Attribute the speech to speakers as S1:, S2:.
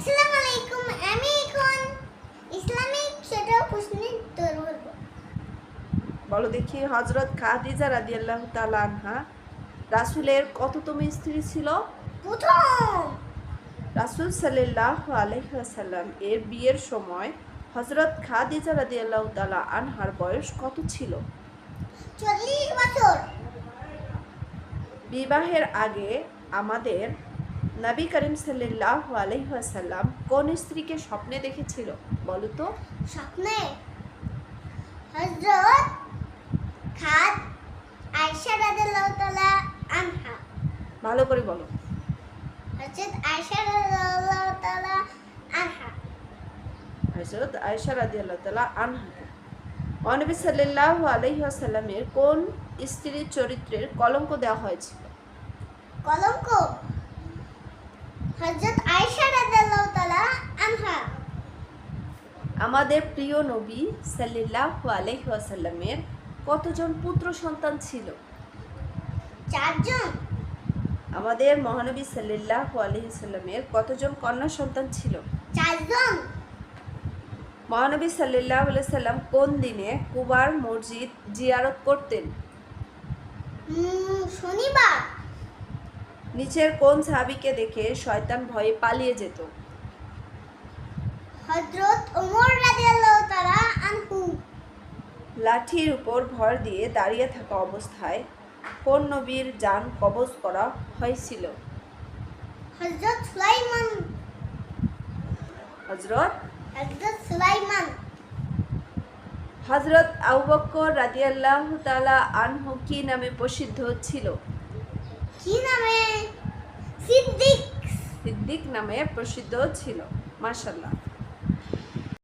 S1: আসসালামু আলাইকুম আমি এখন ইসলামিক ছোট প্রশ্নের উত্তর বলব
S2: বলো দেখি হজরত খাদিজা রাদিয়াল্লাহু তাআলা আনহা রাসূলের কততম স্ত্রী ছিল?
S1: প্রথম!
S2: রাসূল সাল্লাল্লাহু আলাইহি ওয়াসাল্লাম এর বিয়ের সময় হজরত খাদিজা রাদিয়াল্লাহু তাআলা আনহার বয়স কত ছিল?
S1: চল্লিশ বছর।
S2: বিবাহের আগে আমাদের নবী করিম সাল্লাল্লাহু আলাইহি ওয়াসাল্লাম কোন স্ত্রীকে স্বপ্নে দেখেছিল? বলো তো।
S1: স্বপ্নে? হযরত খাদ আয়েশা রাদিয়াল্লাহু তাআলা আনহা।
S2: ভালো করে বলো।
S1: হযরত আয়েশা রাদিয়াল্লাহু তাআলা আনহা।
S2: হজরত আয়েশা রাদিয়াল্লাহু তাআলা আনহাকে মহানবী সাল্লাল্লাহু আলাইহি ওয়াসাল্লামের কোন স্ত্রীর চরিত্রের কলঙ্ক দেওয়া হয়েছিল?
S1: কলঙ্ক হযরত আয়েশা রাদিয়াল্লাহু তাআলা আনহা
S2: আমাদের প্রিয় নবী সাল্লাল্লাহু আলাইহি ওয়াসাল্লামের কতজন পুত্র সন্তান ছিল?
S1: চারজন।
S2: আমাদের মহানবী সাল্লাল্লাহু আলাইহি সাল্লামের কতজন কন্যা সন্তান ছিল?
S1: চারজন।
S2: মহানবী সাল্লাল্লাহু আলাইহি সাল্লাম কোন দিনে কুবার মসজিদ জিয়ারত করতেন?
S1: শনিবার।
S2: নিচের কোন সাহাবীকে দেখে শয়তান ভয়ে পালিয়ে যেত?
S1: ওমর রাদিয়াল্লাহু তাআলা আনহু
S2: লাঠির উপর ভর দিয়ে দাঁড়িয়ে থাকা অবস্থায় কোন নবীর যান কবজ করা হয়েছিল।
S1: হযরত সুলাইমান।
S2: হজরত
S1: হযরত সুলাইমান।
S2: হজরত আবু বকর রাদিয়াল্লাহু তাআলা আনহু কি নামে প্রসিদ্ধ ছিল?
S1: কি নামে? সিদ্দিক।
S2: সিদ্দিক নামে প্রসিদ্ধ ছিল মাশাল্লাহ